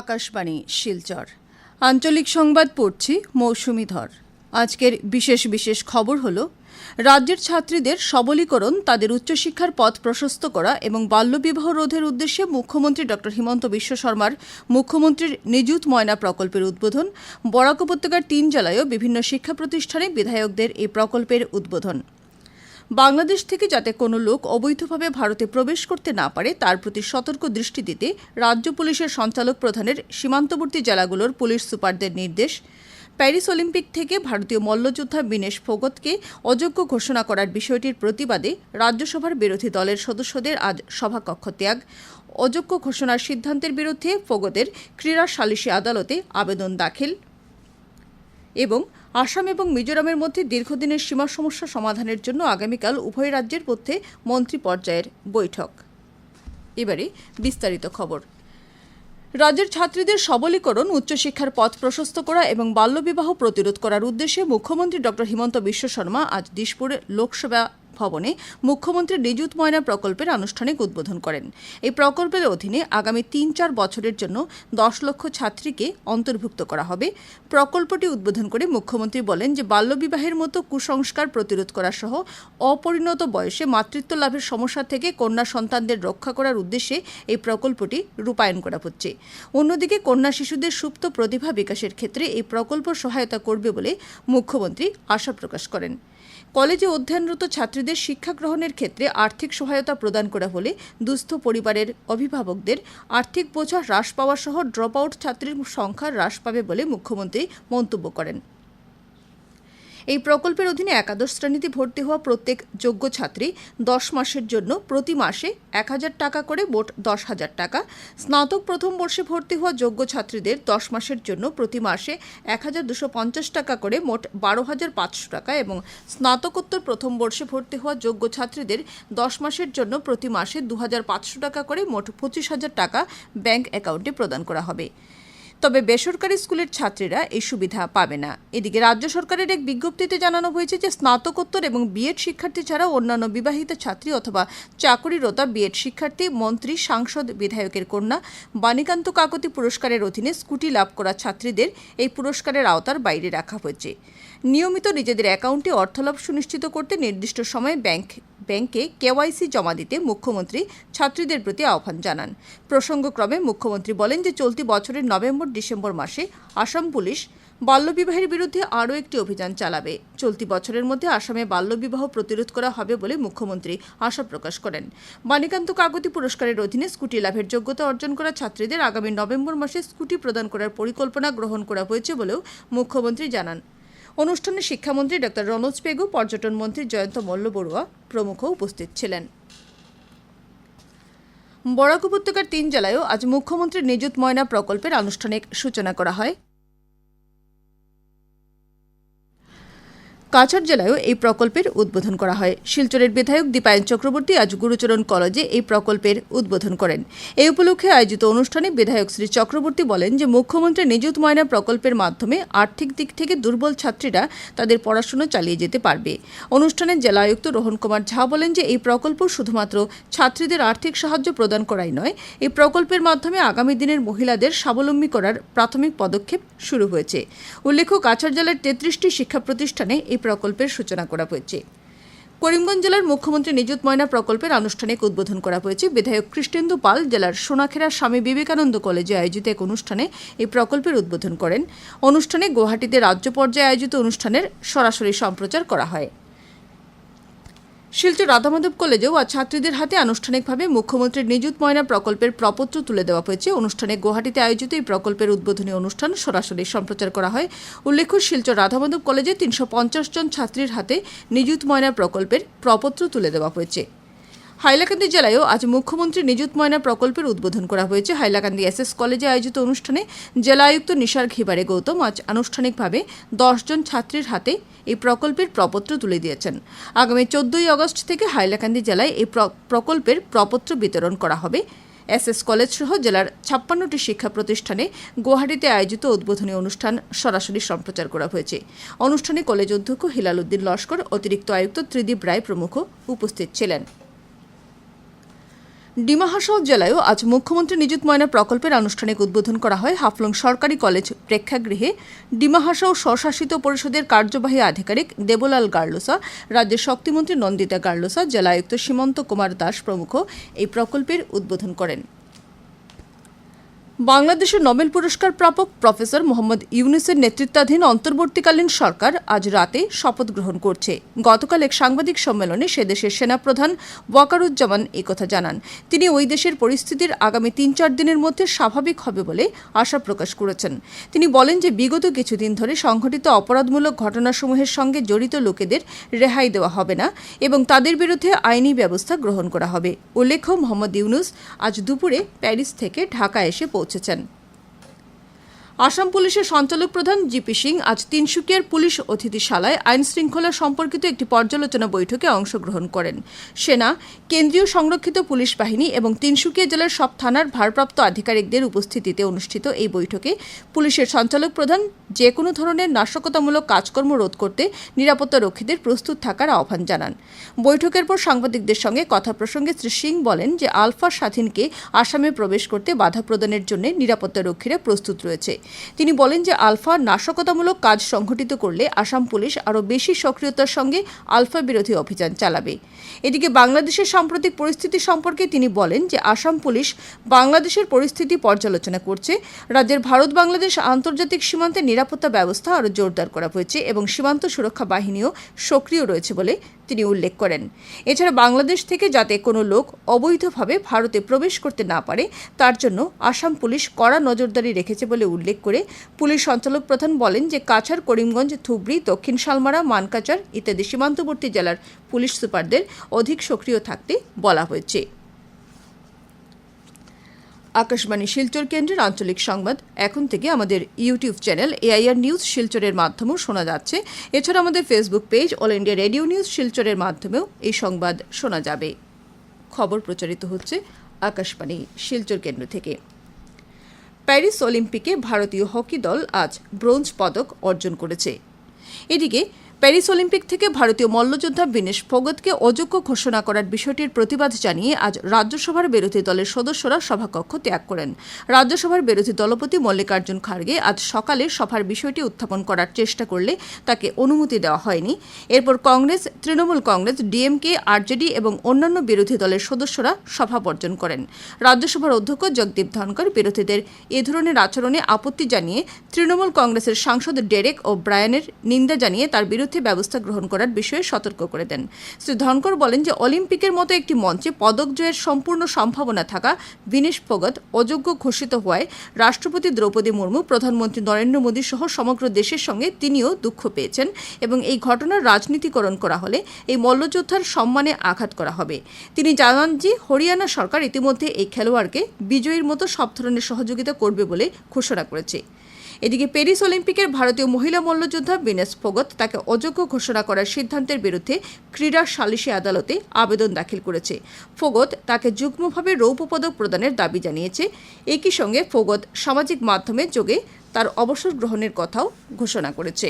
আকাশবাণী, শিলচর। আঞ্চলিক সংবাদ পড়ছি মৌসুমি ধর আজকের বিশেষ বিশেষ খবর হল, রাজ্যের ছাত্রীদের সবলীকরণ, তাদের উচ্চশিক্ষার পথ প্রশস্ত করা এবং বাল্যবিবাহ রোধের উদ্দেশ্যে মুখ্যমন্ত্রী ড হিমন্ত বিশ্ব শর্মার মুখ্যমন্ত্রীর নিযুত ময়না প্রকল্পের উদ্বোধন, বরাক উপত্যকার তিন জেলায়ও বিভিন্ন শিক্ষা প্রতিষ্ঠানে বিধায়কদের এই প্রকল্পের উদ্বোধন। বাংলাদেশ থেকে যাতে কোনো লোক অবৈধভাবে ভারতে প্রবেশ করতে না পারে, তার প্রতি সতর্ক দৃষ্টি দিতে রাজ্য পুলিশের সঞ্চালক প্রধানের সীমান্তবর্তী জেলাগুলোর পুলিশ সুপারদের নির্দেশ। প্যারিস অলিম্পিক থেকে ভারতীয় মল্লযোদ্ধা বিনেশ ফোগতকে অযোগ্য ঘোষণা করার বিষয়টির প্রতিবাদে রাজ্যসভার বিরোধী দলের সদস্যদের আজ সভাকক্ষ ত্যাগ। অযোগ্য ঘোষণার সিদ্ধান্তের বিরুদ্ধে ফোগতের ক্রীড়া সালিসি আদালতে আবেদন দাখিল। এবং আসাম এবং মিজোরামের মধ্যে দীর্ঘদিনের সীমা সমস্যা সমাধানের জন্য আগামীকাল উভয় রাজ্যের মধ্যে মন্ত্রী পর্যায়ের বৈঠক। এবারে বিস্তারিত খবর। রাজ্যের ছাত্রীদের সবলীকরণ, উচ্চশিক্ষার পথ প্রশস্ত করা এবং বাল্যবিবাহ প্রতিরোধ করার উদ্দেশ্যে মুখ্যমন্ত্রী ডক্টর হিমন্ত বিশ্ব শর্মা আজ দিশপুরে লোকসভা ভবনে মুখ্যমন্ত্রী নিযুত ময়না প্রকল্পের আনুষ্ঠানিক উদ্বোধন করেন। এই প্রকল্পের অধীনে আগামী তিন চার বছরের জন্য দশ লক্ষ ছাত্রীকে অন্তর্ভুক্ত করা হবে। প্রকল্পটি উদ্বোধন করে মুখ্যমন্ত্রী বলেন যে, বাল্যবিবাহের মতো কুসংস্কার প্রতিরোধ করা সহ অপরিণত বয়সে মাতৃত্ব লাভের সমস্যা থেকে কন্যা সন্তানদের রক্ষা করার উদ্দেশ্যে এই প্রকল্পটি রূপায়ণ করা হচ্ছে। অন্যদিকে কন্যা শিশুদের সুপ্ত প্রতিভা বিকাশের ক্ষেত্রে এই প্রকল্প সহায়তা করবে বলে মুখ্যমন্ত্রী আশা প্রকাশ করেন। কলেজে অধ্যয়নরত ছাত্রীদের শিক্ষা গ্রহণের ক্ষেত্রে আর্থিক সহায়তা প্রদান করা হলে দুস্থ পরিবারের অভিভাবকদের আর্থিক বোঝা হ্রাস পাওয়া সহ ড্রপ আউট ছাত্রীর সংখ্যা হ্রাস পাবে বলে মুখ্যমন্ত্রী মন্তব্য করেন। এই প্রকল্পের অধীনে একাদশ শ্রেণীতে ভর্তি হওয়া প্রত্যেক যোগ্য ছাত্রী দশ মাসের জন্য প্রতি মাসে এক হাজার টাকা করে মোট দশ হাজার টাকা। স্নাতক প্রথম বর্ষে ভর্তি হওয়া যোগ্য ছাত্রীদের দশ মাসের জন্য প্রতি মাসে এক হাজার দুশো পঞ্চাশ টাকা করে মোট বারো হাজার পাঁচশো টাকা এবং স্নাতকোত্তর প্রথম বর্ষে ভর্তি হওয়া যোগ্য ছাত্রীদের দশ মাসের জন্য প্রতি মাসে দু হাজার পাঁচশো টাকা করে মোট পঁচিশ হাজার টাকা ব্যাংক অ্যাকাউন্টে প্রদান করা হবে। তবে বেসরকারি স্কুলের ছাত্রীরা এই সুবিধা পাবে না। এদিকে রাজ্য সরকারের এক বিজ্ঞপ্তিতে জানানো হয়েছে যে স্নাতকোত্তর এবং বিএড শিক্ষার্থী ছাড়াও অন্যান্য বিবাহিত ছাত্রী অথবা চাকরিরতা বিএড শিক্ষার্থী, মন্ত্রী, সাংসদ, বিধায়কের কন্যা, বাণীকান্ত কাকতি পুরস্কারের অধীনে স্কুটি লাভ করা ছাত্রীদের এই পুরস্কারের আওতার বাইরে রাখা হয়েছে। নিয়মিত নিজেদের অ্যাকাউন্টে অর্থলাভ সুনিশ্চিত করতে নির্দিষ্ট সময়ে ব্যাংক ব্যাংকে কেওয়াইসি জমা দিতে মুখ্যমন্ত্রী ছাত্রীদের প্রতি আহ্বান জানান। প্রসঙ্গক্রমে মুখ্যমন্ত্রী বলেন যে, চলতি বছরের নভেম্বর ডিসেম্বর মাসে আসাম পুলিশ বাল্যবিবাহের বিরুদ্ধে আরও একটি অভিযান চালাবে। চলতি বছরের মধ্যে আসামে বাল্যবিবাহ প্রতিরোধ করা হবে বলে মুখ্যমন্ত্রী আশা প্রকাশ করেন। বাণীকান্ত কাগতি পুরস্কারের অধীনে স্কুটি লাভের যোগ্যতা অর্জন করা ছাত্রীদের আগামী নভেম্বর মাসে স্কুটি প্রদান করার পরিকল্পনা গ্রহণ করা হয়েছে বলেও মুখ্যমন্ত্রী জানান। অনুষ্ঠানে শিক্ষামন্ত্রী ডক্টর রনোজ পেগু, পর্যটন মন্ত্রী জয়ন্ত মল্ল বড়ুয়া প্রমুখ উপস্থিত ছিলেন। বরাক উপত্যকার তিন জেলায়ও আজ মুখ্যমন্ত্রীর নিযুত ময়না প্রকল্পের আনুষ্ঠানিক সূচনা করা হয়। কাছাড় জেলায়ও এই প্রকল্পের উদ্বোধন করা হয়। শিলচরের বিধায়ক দীপায়ন চক্রবর্তী আজ গুরুচরণ কলেজে এই প্রকল্পের উদ্বোধন করেন। এই উপলক্ষে আয়োজিত অনুষ্ঠানে বিধায়ক শ্রী চক্রবর্তী বলেন যে, মুখ্যমন্ত্রী নিযুত ময়না প্রকল্পের মাধ্যমে আর্থিক দিক থেকে দুর্বল ছাত্রীরা তাদের পড়াশোনা চালিয়ে যেতে পারবে। অনুষ্ঠানে জেলা আয়ুক্ত রোহন কুমার ঝা বলেন যে, এই প্রকল্প শুধুমাত্র ছাত্রীদের আর্থিক সাহায্য প্রদান করাই নয়, এই প্রকল্পের মাধ্যমে আগামী দিনের মহিলাদের স্বাবলম্বী করার প্রাথমিক পদক্ষেপ শুরু হয়েছে। উল্লেখ্য, কাছাড় জেলার তেত্রিশটি শিক্ষা প্রতিষ্ঠানে এই প্রকল্পের সূচনা করা হয়েছে। করিমগঞ্জ জেলার মুখ্যমন্ত্রী নিযুত ময়না প্রকল্পের আনুষ্ঠানিক উদ্বোধন করা হয়েছে। বিধায়ক কৃষ্ণেন্দু পাল জেলার সোনাখেরা স্বামী বিবেকানন্দ কলেজে আয়োজিত এক অনুষ্ঠানে এই প্রকল্পের উদ্বোধন করেন। অনুষ্ঠানে গুয়াহাটিতে রাজ্য পর্যায়ে আয়োজিত অনুষ্ঠানের সরাসরি সম্প্রচার করা হয়। শিলচর রাধামাধব কলেজেও আজ ছাত্রীদের হাতে আনুষ্ঠানিকভাবে মুখ্যমন্ত্রীর নিযুত ময়না প্রকল্পের প্রপত্র তুলে দেওয়া হয়েছে। অনুষ্ঠানে গুয়াহাটিতে আয়োজিত এই প্রকল্পের উদ্বোধনী অনুষ্ঠান সরাসরি সম্প্রচার করা হয়। উল্লেখ্য, শিলচর রাধামাধব কলেজে তিনশো পঞ্চাশ জন ছাত্রীর হাতে নিযুত ময়না প্রকল্পের প্রপত্র তুলে দেওয়া হয়েছে। হাইলাকান্দি জেলায়ও আজ মুখ্যমন্ত্রী নিযুত ময়না প্রকল্পের উদ্বোধন করা হয়েছে। হাইলাকান্দি এস এস কলেজে আয়োজিত অনুষ্ঠানে জেলা আয়ুক্ত নিশার ঘিবারে গৌতম আজ আনুষ্ঠানিকভাবে দশজন ছাত্রীর হাতে এই প্রকল্পের প্রপত্র তুলে দিয়েছেন। আগামী চোদ্দই আগস্ট থেকে হাইলাকান্দি জেলায় এই প্রকল্পের প্রপত্র বিতরণ করা হবে। এস এস কলেজ সহ জেলার ছাপ্পান্নটি শিক্ষা প্রতিষ্ঠানে গুয়াহাটিতে আয়োজিত উদ্বোধনী অনুষ্ঠান সরাসরি সম্প্রচার করা হয়েছে। অনুষ্ঠানে কলেজ অধ্যক্ষ হিলাল উদ্দিন লস্কর, অতিরিক্ত আয়ুক্ত ত্রিদীপ রায় প্রমুখ উপস্থিত ছিলেন। ডিমা হাসাও জেলায়ও আজ মুখ্যমন্ত্রী নিযুত ময়না প্রকল্পের আনুষ্ঠানিক উদ্বোধন করা হয়। হাফলং সরকারি কলেজ প্রেক্ষাগৃহে ডিমা হাসাও স্বশাসিত পরিষদের কার্যবাহী আধিকারিক দেবলাল গার্লোসা, রাজ্যের শক্তিমন্ত্রী নন্দিতা গার্লোসা জেলা আয়ুক্ত সীমন্ত কুমার দাস প্রমুখ এই প্রকল্পের উদ্বোধন করেন। বাংলাদেশের নোবেল পুরস্কার প্রাপক প্রফেসর মোহাম্মদ ইউনুসের নেতৃত্বাধীন অন্তর্বর্তীকালীন সরকার আজ রাতে শপথ গ্রহণ করছে। গতকাল এক সাংবাদিক সম্মেলনে সে দেশের সেনাপ্রধান ওয়াকারুজ্জামান একথা জানান। তিনি ওই দেশের পরিস্থিতির আগামী তিন চার দিনের মধ্যে স্বাভাবিক হবে বলে আশা প্রকাশ করেছেন। তিনি বলেন যে, বিগত কিছুদিন ধরে সংঘটিত অপরাধমূলক ঘটনাসমূহের সঙ্গে জড়িত লোকেদের রেহাই দেওয়া হবে না এবং তাদের বিরুদ্ধে আইনি ব্যবস্থা গ্রহণ করা হবে। উল্লেখ্য, মোহাম্মদ ইউনুস আজ দুপুরে প্যারিস থেকে ঢাকা এসে পৌঁছেছেন আসাম পুলিশের সঞ্চালক প্রধান জিপি সিং আজ তিনসুকিয়ার পুলিশ অতিথিশালায় আইন শৃঙ্খলা সম্পর্কিত একটি পর্যালোচনা বৈঠকে অংশগ্রহণ করেন। সেনা, কেন্দ্রীয় সংরক্ষিত পুলিশ বাহিনী এবং তিনসুকিয়া জেলার সব থানার ভারপ্রাপ্ত আধিকারিকদের উপস্থিতিতে অনুষ্ঠিত এই বৈঠকে পুলিশের সঞ্চালক প্রধান যে কোনো ধরনের নাশকতামূলক কাজকর্ম রোধ করতে নিরাপত্তা রক্ষীদের প্রস্তুত থাকার আহ্বান জানান। বৈঠকের পর সাংবাদিকদের সঙ্গে কথা প্রসঙ্গে শ্রী সিং বলেন যে আলফা স্বাধীনকে আসামে প্রবেশ করতে বাধা প্রদানের জন্য নিরাপত্তা রক্ষীরা প্রস্তুত রয়েছে। তিনি বলেন যে আলফা নাশকতামূলক কাজ সংঘটিত করলে আসাম পুলিশ আরও বেশি সক্রিয়তার সঙ্গে আলফা বিরোধী অভিযান চালাবে। এদিকে বাংলাদেশের সাম্প্রতিক পরিস্থিতি সম্পর্কে তিনি বলেন যে আসাম পুলিশ বাংলাদেশের পরিস্থিতি পর্যালোচনা করছে। রাজ্যের ভারত বাংলাদেশ আন্তর্জাতিক সীমান্তে নিরাপত্তা ব্যবস্থা আরও জোরদার করা হয়েছে এবং সীমান্ত সুরক্ষা বাহিনীও সক্রিয় রয়েছে বলে তিনি উল্লেখ করেন। এছাড়া বাংলাদেশ থেকে যাতে কোনো লোক অবৈধভাবে ভারতে প্রবেশ করতে না পারে, তার জন্য আসাম পুলিশ কড়া নজরদারি রেখেছে বলে উল্লেখ করে পুলিশ সঞ্চালক প্রধান বলেন যে, কাছাড়, করিমগঞ্জ, ধুবড়ি, দক্ষিণ শালমারা, মানকাচার ইত্যাদি সীমান্তবর্তী জেলার পুলিশ সুপারদের অধিক সক্রিয় থাকতে বলা হয়েছে। আকাশবাণী শিলচর কেন্দ্রের আঞ্চলিক সংবাদ। এখন থেকে আমাদের ইউটিউব চ্যানেল এআইআর নিউজ শিলচরের মাধ্যমেও শোনা যাচ্ছে। এছাড়া আমাদের Facebook page all India radio news শিলচরের মাধ্যমেও এই সংবাদ শোনা যাবে। খবর প্রচারিত হচ্ছে আকাশবাণী শিলচর কেন্দ্র থেকে। প্যারিস অলিম্পিকে ভারতীয় হকি দল আজ ব্রোঞ্জ পদক অর্জন করেছে। এদিকে প্যারিস অলিম্পিক থেকে ভারতীয় মল্লযোদ্ধা বিনেশ ফোগতকে অযোগ্য ঘোষণা করার বিষয়টির প্রতিবাদ জানিয়ে আজ রাজ্যসভার বিরোধী দলের সদস্যরা সভাকক্ষ ত্যাগ করেন। রাজ্যসভার বিরোধী দলপতি মল্লিকার্জুন খার্গে আজ সকালে সভার বিষয়টি উত্থাপন করার চেষ্টা করলে তাকে অনুমতি দেওয়া হয়নি। এরপর কংগ্রেস, তৃণমূল কংগ্রেস, ডিএমকে, আরজেডি এবং অন্যান্য বিরোধী দলের সদস্যরা সভা বর্জন করেন। রাজ্যসভার অধ্যক্ষ জগদীপ ধনকর বিরোধীদের এ ধরনের আচরণে আপত্তি জানিয়ে তৃণমূল কংগ্রেসের সাংসদ ডেরেক ও ব্রায়ানের নিন্দা জানিয়ে তার বিরুদ্ধে ব্যবস্থা গ্রহণ করার বিষয়ে সতর্ক করে দেন। শ্রী ধনকর বলেন যে, অলিম্পিকের মতো একটি মঞ্চে পদক জয়ের সম্পূর্ণ সম্ভাবনা থাকা বিনেশ ফোগত অযোগ্য ঘোষিত হওয়ায় রাষ্ট্রপতি দ্রৌপদী মুর্মু, প্রধানমন্ত্রী নরেন্দ্র মোদী সহ সমগ্র দেশের সঙ্গে তিনিও দুঃখ পেয়েছেন এবং এই ঘটনার রাজনীতিকরণ করা হলে এই মল্লযোদ্ধার সম্মানে আঘাত করা হবে। তিনি জানান যে, হরিয়ানা সরকার ইতিমধ্যে এই খেলোয়াড়কে বিজয়ীর মতো সব ধরনের সহযোগিতা করবে বলে ঘোষণা করেছে। এদিকে প্যারিস অলিম্পিকের ভারতীয় মহিলা মল্লযোদ্ধা বিনেশ ফোগত তাকে অযোগ্য ঘোষণা করার সিদ্ধান্তের বিরুদ্ধে ক্রীড়া সালিশি আদালতে আবেদন দাখিল করেছে। ফোগত তাকে যুগ্মভাবে রৌপ্য পদক প্রদানের দাবি জানিয়েছে। একই সঙ্গে ফোগত সামাজিক মাধ্যমে যোগে তার অবসর গ্রহণের কথাও ঘোষণা করেছে।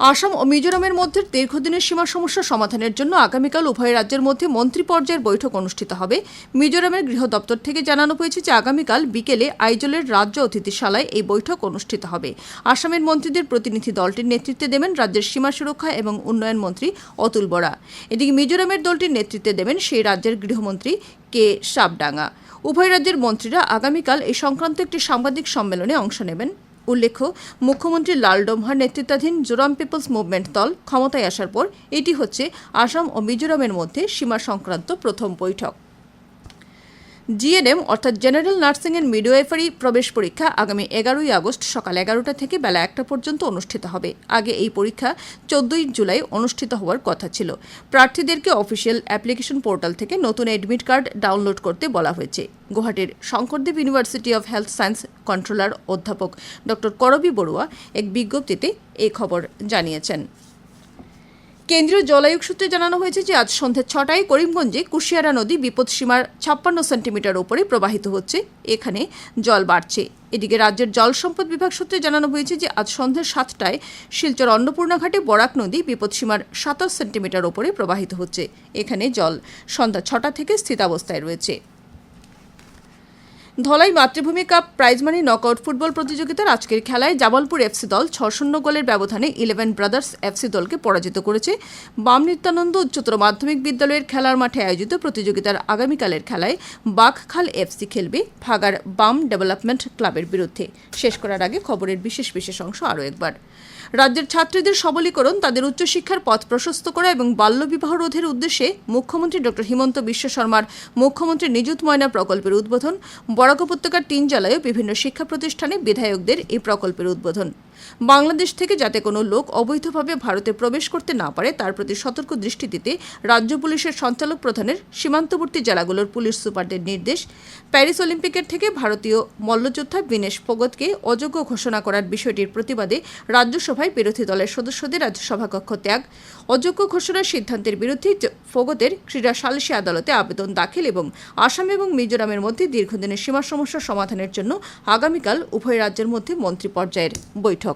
আসাম ও মিজোরামের মধ্যে দীর্ঘদিনের সীমা সমস্যা সমাধানের জন্য আগামীকাল উভয় রাজ্যের মধ্যে মন্ত্রী পর্যায়ের বৈঠক অনুষ্ঠিত হবে। মিজোরামের গৃহ দপ্তর থেকে জানানো হয়েছে যে আগামীকাল বিকেলে আইজলের রাজ্য অতিথিশালায় এই বৈঠক অনুষ্ঠিত হবে। আসামের মন্ত্রীদের প্রতিনিধি দলটির নেতৃত্বে দেবেন রাজ্যের সীমা সুরক্ষা এবং উন্নয়ন মন্ত্রী অতুল বরা। এদিকে মিজোরামের দলটির নেতৃত্বে দেবেন সেই রাজ্যের গৃহমন্ত্রী কে সাবডাঙ্গা। উভয় রাজ্যের মন্ত্রীরা আগামীকাল এই সংক্রান্ত একটি সাংবাদিক সম্মেলনে অংশ নেবেন। উল্লেখ্য, মুখ্যমন্ত্রী লাল ডোমহার নেতৃত্বাধীন জোরাম পিপলস মুভমেন্ট দল ক্ষমতায় আসার পর এটি হচ্ছে আসাম ও মিজোরামের মধ্যে সীমা সংক্রান্ত প্রথম বৈঠক। জিএনএম, অর্থাৎ জেনারেল নার্সিং এর মিডওয়াইফারি প্রবেশ পরীক্ষা আগামী এগারোই আগস্ট সকাল এগারোটা থেকে বেলা একটা পর্যন্ত অনুষ্ঠিত হবে। আগে এই পরীক্ষা চোদ্দই জুলাই অনুষ্ঠিত হওয়ার কথা ছিল। প্রার্থীদেরকে অফিসিয়াল অ্যাপ্লিকেশন পোর্টাল থেকে নতুন অ্যাডমিট কার্ড ডাউনলোড করতে বলা হয়েছে। গুয়াহাটির Sankardev university of health science controller অধ্যাপক ডক্টর করবি বড়ুয়া এক বিজ্ঞপ্তিতে এই খবর জানিয়েছেন। কেন্দ্রীয় জল আয়োগ সূত্রে জানানো হয়েছে যে আজ সন্ধ্যে ছটায় করিমগঞ্জে কুশিয়ারা নদী বিপদসীমার ছাপ্পান্ন সেন্টিমিটার ওপরে প্রবাহিত হচ্ছে। এখানে জল বাড়ছে। এদিকে রাজ্যের জল সম্পদ বিভাগ সূত্রে জানানো হয়েছে যে আজ সন্ধ্যে সাতটায় শিলচর অন্নপূর্ণা ঘাটে বরাক নদী বিপদসীমার সাতাশ সেন্টিমিটার ওপরে প্রবাহিত হচ্ছে। এখানে জল সন্ধ্যা ছটা থেকে স্থিতাবস্থায় রয়েছে। Dhalai Matribhumi cup prize money knockout football প্রতিযোগিতার আজকের খেলায় জামালপুর এফসি দল ছ শূন্য গোলের ব্যবধানে ইলেভেন ব্রাদার্স এফসি দলকে পরাজিত করেছে। বাম নিত্যানন্দ উচ্চতর মাধ্যমিক বিদ্যালয়ের খেলার মাঠে আয়োজিত প্রতিযোগিতার আগামীকালের খেলায় বাঘখাল এফসি খেলবে ফাগার বাম ডেভেলপমেন্ট ক্লাবের বিরুদ্ধে। শেষ করার আগে খবরের বিশেষ বিশেষ অংশ আরও একবার। রাজ্যের ছাত্রীদের সবলীকরণ তাদের উচ্চশিক্ষার পথ প্রশস্ত করা এবং বাল্যবিবাহ রোধের উদ্দেশ্যে মুখ্যমন্ত্রী ডক্টর হিমন্ত বিশ্ব শর্মার মুখ্যমন্ত্রী নিযুত ময়না প্রকল্পের উদ্বোধন, বরাক উপত্যকার তিন জেলায়ও বিভিন্ন শিক্ষা প্রতিষ্ঠানে বিধায়কদের এই প্রকল্পের উদ্বোধন। বাংলাদেশ থেকে যাতে কোনো লোক অবৈধভাবে ভারতে প্রবেশ করতে না পারে, তার প্রতি সতর্ক দৃষ্টি দিতে রাজ্য পুলিশের সঞ্চালক প্রধানের সীমান্তবর্তী জেলাগুলোর পুলিশ সুপারদের নির্দেশ। প্যারিস অলিম্পিকের থেকে ভারতীয় মল্লযোদ্ধা বিনেশ ফোগতকে অযোগ্য ঘোষণা করার বিষয়টির প্রতিবাদে রাজ্যসভায় বিরোধী দলের সদস্যদের আজ সভাকক্ষ ত্যাগ। অযোগ্য ঘোষণার সিদ্ধান্তের বিরুদ্ধে ফোগতের ক্রীড়া সালিসি আদালতে আবেদন দাখিল এবং আসাম এবং মিজোরামের মধ্যে দীর্ঘদিনের সীমা সমস্যা সমাধানের জন্য আগামীকাল উভয় রাজ্যের মধ্যে মন্ত্রী পর্যায়ের বৈঠক।